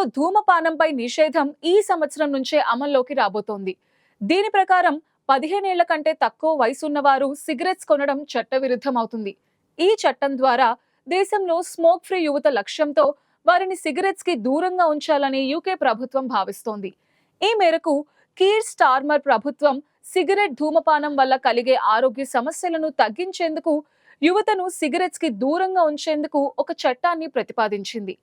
దేశంలో ధూమపానంపై నిషేధం ఈ సంవత్సరం నుంచే అమల్లోకి రాబోతోంది. దీని ప్రకారం పదిహేనేళ్ళ కంటే తక్కువ వయసున్నవారు సిగరెట్స్ కొనడం చట్టవిరుద్ధం అవుతుంది ఈ చట్టం ద్వారా దేశంలో స్మోక్ ఫ్రీ యువత లక్ష్యంతో వారిని సిగరెట్స్కి దూరంగా ఉంచాలని యూకే ప్రభుత్వం భావిస్తోంది. ఈ మేరకు కీర్ స్టార్మర్ ప్రభుత్వం సిగరెట్ ధూమపానం వల్ల కలిగే ఆరోగ్య సమస్యలను తగ్గించేందుకు యువతను సిగరెట్స్కి దూరంగా ఉంచేందుకు ఒక చట్టాన్ని ప్రతిపాదించింది.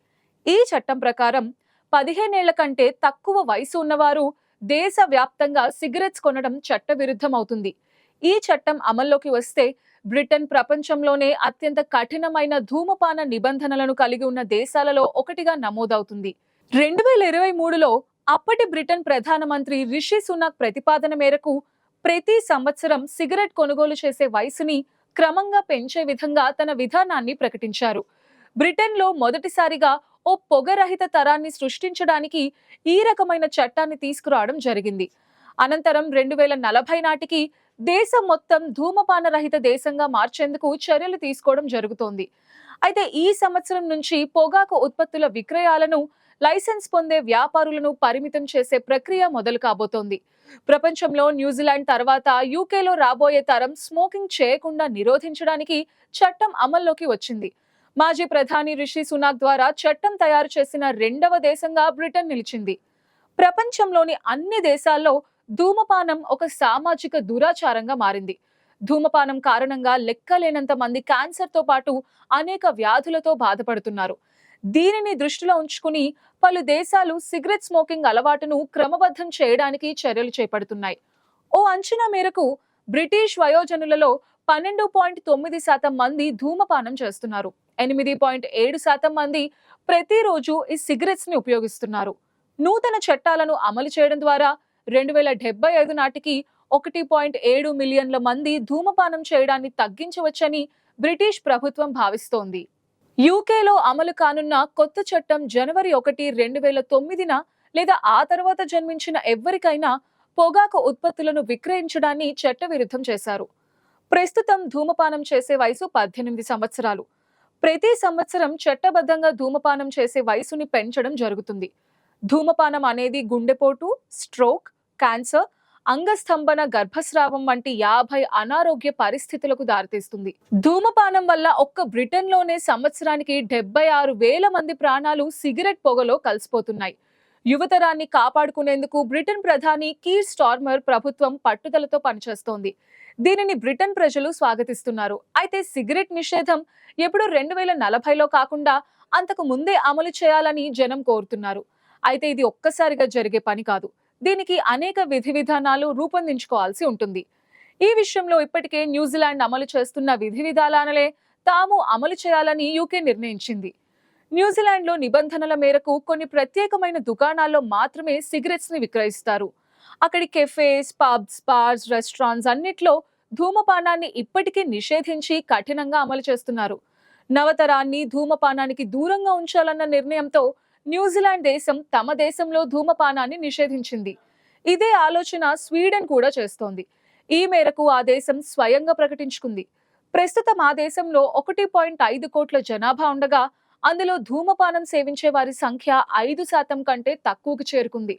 ఈ చట్టం ప్రకారం పదిహేనేళ్ళ కంటే తక్కువ వయసు ఉన్నవారు దేశ వ్యాప్తంగా సిగరెట్స్ కొనడం చట్టవిరుద్ధం అవుతుంది ఈ చట్టం అమల్లోకి వస్తే బ్రిటన్ ప్రపంచంలోనే అత్యంత కఠినమైన ధూమపాన నిబంధనలను కలిగి ఉన్న దేశాలలో ఒకటిగా నమోదవుతుంది. రెండు వేల ఇరవై మూడులో అప్పటి బ్రిటన్ ప్రధానమంత్రి రిషి సునాక్ ప్రతిపాదన మేరకు ప్రతి సంవత్సరం సిగరెట్ కొనుగోలు చేసే వయసుని క్రమంగా పెంచే విధంగా తన విధానాన్ని ప్రకటించారు. బ్రిటన్లో మొదటిసారిగా ఓ పొగరహిత తరాన్ని సృష్టించడానికి ఈ రకమైన చట్టాన్ని తీసుకురావడం జరిగింది. అనంతరం రెండు వేల నలభై నాటికి దేశం మొత్తం ధూమపాన రహిత దేశంగా మార్చేందుకు చర్యలు తీసుకోవడం జరుగుతోంది. అయితే ఈ సంవత్సరం నుంచి పొగాకు ఉత్పత్తుల విక్రయాలను లైసెన్స్ పొందే వ్యాపారులను పరిమితం చేసే ప్రక్రియ మొదలు కాబోతోంది. ప్రపంచంలో న్యూజిలాండ్ తర్వాత యూకేలో రాబోయే తరం స్మోకింగ్ చేయకుండా నిరోధించడానికి చట్టం అమల్లోకి వచ్చింది. మాజీ ప్రధాని రిషి సునాక్ ద్వారా చట్టం తయారు చేసిన రెండవ దేశంగా బ్రిటన్ నిలిచింది. ప్రపంచంలోని అన్ని దేశాల్లో ధూమపానం ఒక సామాజిక దురాచారంగా మారింది. ధూమపానం కారణంగా లెక్కలేనంత మంది క్యాన్సర్తో పాటు అనేక వ్యాధులతో బాధపడుతున్నారు. దీనిని దృష్టిలో ఉంచుకుని పలు దేశాలు సిగరెట్ స్మోకింగ్ అలవాటును క్రమబద్ధం చేయడానికి చర్యలు చేపడుతున్నాయి. ఓ అంచనా మేరకు బ్రిటిష్ వయోజనులలో పన్నెండు పాయింట్ తొమ్మిది శాతం మంది ధూమపానం చేస్తున్నారు. ఎనిమిది పాయింట్ ఏడు శాతం మంది ప్రతిరోజు ఈ సిగరెట్స్ని ఉపయోగిస్తున్నారు. నూతన చట్టాలను అమలు చేయడం ద్వారా రెండు వేల డెబ్బై ఐదు నాటికి ఒకటి పాయింట్ ఏడు మిలియన్ల మంది ధూమపానం చేయడాన్ని తగ్గించవచ్చని బ్రిటిష్ ప్రభుత్వం భావిస్తోంది. యూకేలో అమలు కానున్న కొత్త చట్టం జనవరి ఒకటి రెండు వేల తొమ్మిదిన లేదా ఆ తర్వాత జన్మించిన ఎవ్వరికైనా పొగాకు ఉత్పత్తులను విక్రయించడాన్ని చట్టవిరుద్ధం చేశారు. ప్రస్తుతం ధూమపానం చేసే వయసు పద్దెనిమిది సంవత్సరాలు. ప్రతి సంవత్సరం చట్టబద్ధంగా ధూమపానం చేసే వయసుని పెంచడం జరుగుతుంది. ధూమపానం అనేది గుండెపోటు స్ట్రోక్ క్యాన్సర్ అంగస్తంభన గర్భస్రావం వంటి యాభై అనారోగ్య పరిస్థితులకు దారితీస్తుంది. ధూమపానం వల్ల ఒక్క బ్రిటన్లోనే సంవత్సరానికి డెబ్బై ఆరు వేల మంది ప్రాణాలు సిగరెట్ పొగలో కలిసిపోతున్నాయి. యువతరాన్ని కాపాడుకునేందుకు బ్రిటన్ ప్రధాని కీర్ స్టార్మర్ ప్రభుత్వం పట్టుదలతో పనిచేస్తోంది. దీనిని బ్రిటన్ ప్రజలు స్వాగతిస్తున్నారు. అయితే సిగరెట్ నిషేధం ఎప్పుడు రెండు వేల నలభైలో కాకుండా అంతకు ముందే అమలు చేయాలని జనం కోరుతున్నారు. అయితే ఇది ఒక్కసారిగా జరిగే పని కాదు. దీనికి అనేక విధి విధానాలు రూపొందించుకోవాల్సి ఉంటుంది. ఈ విషయంలో ఇప్పటికే న్యూజిలాండ్ అమలు చేస్తున్న విధి విధానాలనే తాము అమలు చేయాలని యూకే నిర్ణయించింది. న్యూజిలాండ్లో నిబంధనల మేరకు కొన్ని ప్రత్యేకమైన దుకాణాల్లో మాత్రమే సిగరెట్స్ని విక్రయిస్తారు. అక్కడి కెఫేస్ పబ్స్ బార్స్ రెస్టారెంట్స్ అన్నిట్లో ధూమపానాన్ని ఇప్పటికీ నిషేధించి కఠినంగా అమలు చేస్తున్నారు. నవతరాన్ని ధూమపానానికి దూరంగా ఉంచాలన్న నిర్ణయంతో న్యూజిలాండ్ దేశం తమ దేశంలో ధూమపానాన్ని నిషేధించింది. ఇదే ఆలోచన స్వీడన్ కూడా చేస్తోంది. ఈ మేరకు ఆ దేశం స్వయంగా ప్రకటించుకుంది. ప్రస్తుతం ఆ దేశంలో ఒకటి పాయింట్ ఐదు కోట్ల జనాభా ఉండగా అందులో ధూమపానం సేవించే వారి సంఖ్య ఐదు శాతం కంటే తక్కువకు చేరుకుంది.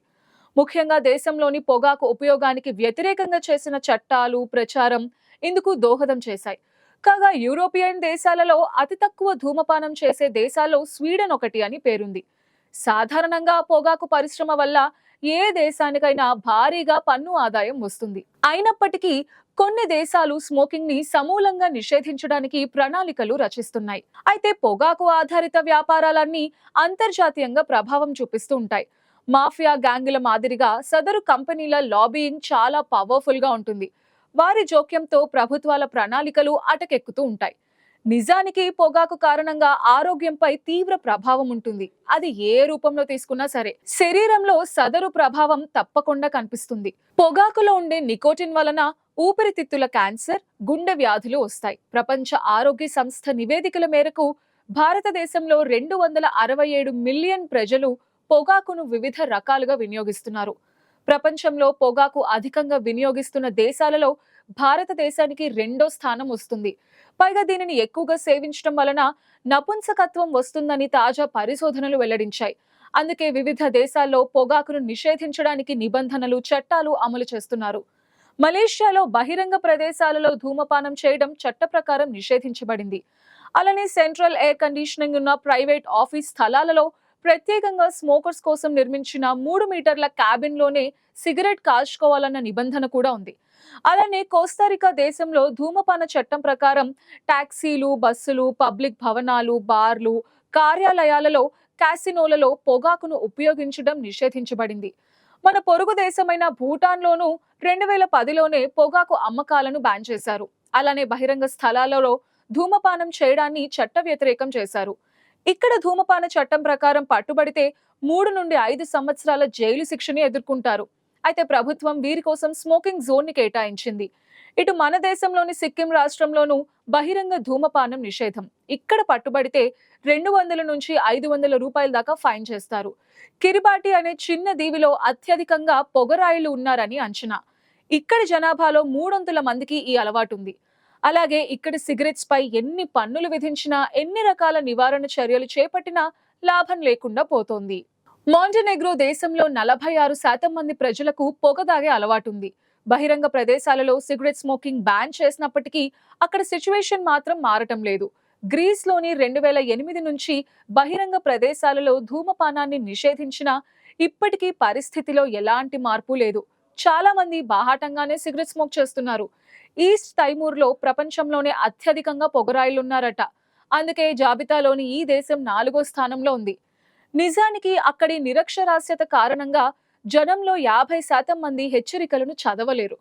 ముఖ్యంగా దేశంలోని పొగాకు ఉపయోగానికి వ్యతిరేకంగా చేసిన చట్టాలు ప్రచారం ఇందుకు దోహదం చేశాయి. కాగా యూరోపియన్ దేశాలలో అతి తక్కువ ధూమపానం చేసే దేశాల్లో స్వీడన్ ఒకటి అని పేరుంది. సాధారణంగా పొగాకు పరిశ్రమ వల్ల ఏ దేశానికైనా భారీగా పన్ను ఆదాయం వస్తుంది. అయినప్పటికీ కొన్ని దేశాలు స్మోకింగ్ని సమూలంగా నిషేధించడానికి ప్రణాళికలు రచిస్తున్నాయి. అయితే పొగాకు ఆధారిత వ్యాపారాలన్నీ అంతర్జాతీయంగా ప్రభావం చూపిస్తూ ఉంటాయి. మాఫియా గ్యాంగుల మాదిరిగా సదరు కంపెనీల లాబీయింగ్ చాలా పవర్ఫుల్గా ఉంటుంది. వారి జోక్యంతో ప్రభుత్వాల ప్రణాళికలు అటకెక్కుతూ ఉంటాయి. నిజానికి పొగాకు కారణంగా ఆరోగ్యంపై తీవ్ర ప్రభావం ఉంటుంది. అది ఏ రూపంలో తీసుకున్నా సరే. శరీరంలో సదరు ప్రభావం తప్పకుండా కనిపిస్తుంది. పొగాకులో ఉండే నికోటిన్ వలన ఊపిరితిత్తుల క్యాన్సర్ గుండె వ్యాధులు వస్తాయి. ప్రపంచ ఆరోగ్య సంస్థ నివేదికల మేరకు భారతదేశంలో రెండు వందల అరవై ఏడు మిలియన్ ప్రజలు పొగాకును వివిధ రకాలుగా వినియోగిస్తున్నారు. ప్రపంచంలో పొగాకు అధికంగా వినియోగిస్తున్న దేశాలలో భారతదేశానికి రెండో స్థానం వస్తుంది. పైగా దీనిని ఎక్కువగా సేవించడం వలన నపుంసకత్వం వస్తుందని తాజా పరిశోధనలు వెల్లడించాయి. అందుకే వివిధ దేశాల్లో పొగాకును నిషేధించడానికి నిబంధనలు చట్టాలు అమలు చేస్తున్నారు. మలేషియాలో బహిరంగ ప్రదేశాలలో ధూమపానం చేయడం చట్ట ప్రకారం నిషేధించబడింది. అలానే సెంట్రల్ ఎయిర్ కండిషనింగ్ ఉన్న ప్రైవేట్ ఆఫీస్ స్థలాలలో ప్రత్యేకంగా స్మోకర్స్ కోసం నిర్మించిన మూడు మీటర్ల క్యాబిన్లోనే సిగరెట్ కాల్చుకోవాలన్న నిబంధన కూడా ఉంది. అలానే కోస్తారికా దేశంలో ధూమపాన చట్టం ప్రకారం టాక్సీలు బస్సులు పబ్లిక్ భవనాలు బార్లు కార్యాలయాలలో క్యాసినోలలో పొగాకును ఉపయోగించడం నిషేధించబడింది. మన పొరుగు దేశమైన భూటాన్లోనూ రెండు వేల పదిలోనే పొగాకు అమ్మకాలను బ్యాన్ చేశారు. అలానే బహిరంగ స్థలాలలో ధూమపానం చేయడాన్ని చట్ట వ్యతిరేకం చేశారు. ఇక్కడ ధూమపాన చట్టం ప్రకారం పట్టుబడితే మూడు నుండి ఐదు సంవత్సరాల జైలు శిక్షని ఎదుర్కొంటారు. అయితే ప్రభుత్వం వీరి కోసం స్మోకింగ్ జోన్ని కేటాయించింది. ఇటు మన దేశంలోని సిక్కిం రాష్ట్రంలోనూ బహిరంగ ధూమపానం నిషేధం. ఇక్కడ పట్టుబడితే రెండు వందల నుంచి ఐదు వందల రూపాయల దాకా ఫైన్ చేస్తారు. కిరిబాటి అనే చిన్న దీవిలో అత్యధికంగా పొగరాయిలు ఉన్నారని అంచనా. ఇక్కడి జనాభాలో మూడొంతుల మందికి ఈ అలవాటు ఉంది అలాగే ఇక్కడి సిగరెట్స్ పై ఎన్ని పన్నులు విధించినా ఎన్ని రకాల నివారణ చర్యలు చేపట్టినా లాభం లేకుండా పోతోంది. మాంటెనెగ్రో దేశంలో నలభై ఆరు శాతం మంది ప్రజలకు పొగదాగే అలవాటుంది. బహిరంగ ప్రదేశాలలో సిగరెట్ స్మోకింగ్ బ్యాన్ చేసినప్పటికీ అక్కడ సిచ్యువేషన్ మాత్రం మారటం లేదు. గ్రీస్లోని రెండు వేల ఎనిమిది నుంచి బహిరంగ ప్రదేశాలలో ధూమపానాన్ని నిషేధించినా ఇప్పటికీ పరిస్థితిలో ఎలాంటి మార్పు లేదు. చాలా మంది బాహాటంగానే సిగరెట్ స్మోక్ చేస్తున్నారు. ఈస్ట్ తైమూర్లో ప్రపంచంలోనే అత్యధికంగా పొగరాయిలున్నారట. అందుకే జాబితాలోని ఈ దేశం నాలుగో స్థానంలో ఉంది. నిజానికి అక్కడి నిరక్షరాస్యత కారణంగా జనంలో యాభై శాతం మంది హెచ్చరికలను చదవలేరు.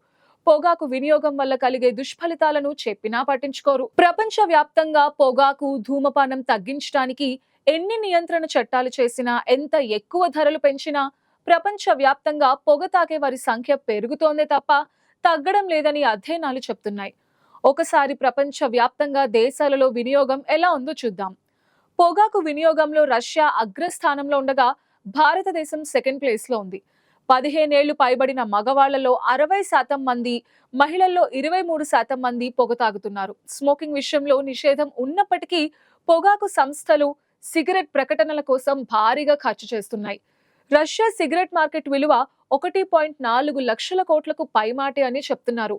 పొగాకు వినియోగం వల్ల కలిగే దుష్ఫలితాలను చెప్పినా పట్టించుకోరు. ప్రపంచ వ్యాప్తంగా పొగాకు ధూమపానం తగ్గించడానికి ఎన్ని నియంత్రణ చట్టాలు చేసినా ఎంత ఎక్కువ ధరలు పెంచినా ప్రపంచ వ్యాప్తంగా పొగ తాగే వారి సంఖ్య పెరుగుతోందే తప్ప తగ్గడం లేదని అధ్యయనాలు చెప్తున్నాయి. ఒకసారి ప్రపంచ వ్యాప్తంగా దేశాలలో వినియోగం ఎలా ఉందో చూద్దాం. పొగాకు వినియోగంలో రష్యా అగ్రస్థానంలో ఉండగా భారతదేశం సెకండ్ ప్లేస్లో ఉంది. పదిహేనేళ్ళు పైబడిన మగవాళ్ళలో అరవై శాతం మంది మహిళల్లో ఇరవై మూడు శాతం మంది పొగ తాగుతున్నారు. స్మోకింగ్ విషయంలో నిషేధం ఉన్నప్పటికీ పొగాకు సంస్థలు సిగరెట్ ప్రకటనల కోసం భారీగా ఖర్చు చేస్తున్నాయి. రష్యా సిగరెట్ మార్కెట్ విలువ ఒకటి పాయింట్ నాలుగు లక్షల కోట్లకు పైమాటే అని చెప్తున్నారు.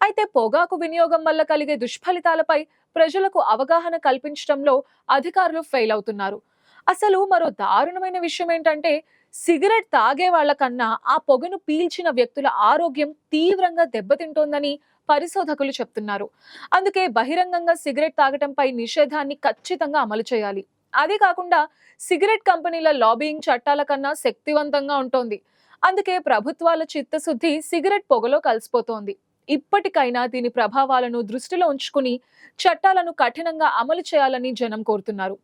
అయితే పొగాకు వినియోగం వల్ల కలిగే దుష్ఫలితాలపై ప్రజలకు అవగాహన కల్పించడంలో అధికారులు ఫెయిల్ అవుతున్నారు. అసలు మరో దారుణమైన విషయం ఏంటంటే సిగరెట్ తాగే వాళ్ళ కన్నా ఆ పొగను పీల్చిన వ్యక్తుల ఆరోగ్యం తీవ్రంగా దెబ్బతింటోందని పరిశోధకులు చెప్తున్నారు. అందుకే బహిరంగంగా సిగరెట్ తాగటంపై నిషేధాన్ని ఖచ్చితంగా అమలు చేయాలి. అదే కాకుండా సిగరెట్ కంపెనీల లాబియింగ్ చట్టాల కన్నా శక్తివంతంగా ఉంటోంది. అందుకే ప్రభుత్వాల చిత్తశుద్ధి సిగరెట్ పొగలో కలిసిపోతోంది. ఇప్పటికైనా దీని ప్రభావాలను దృష్టిలో ఉంచుకుని చట్టాలను కఠినంగా అమలు చేయాలని జనం కోరుతున్నారు.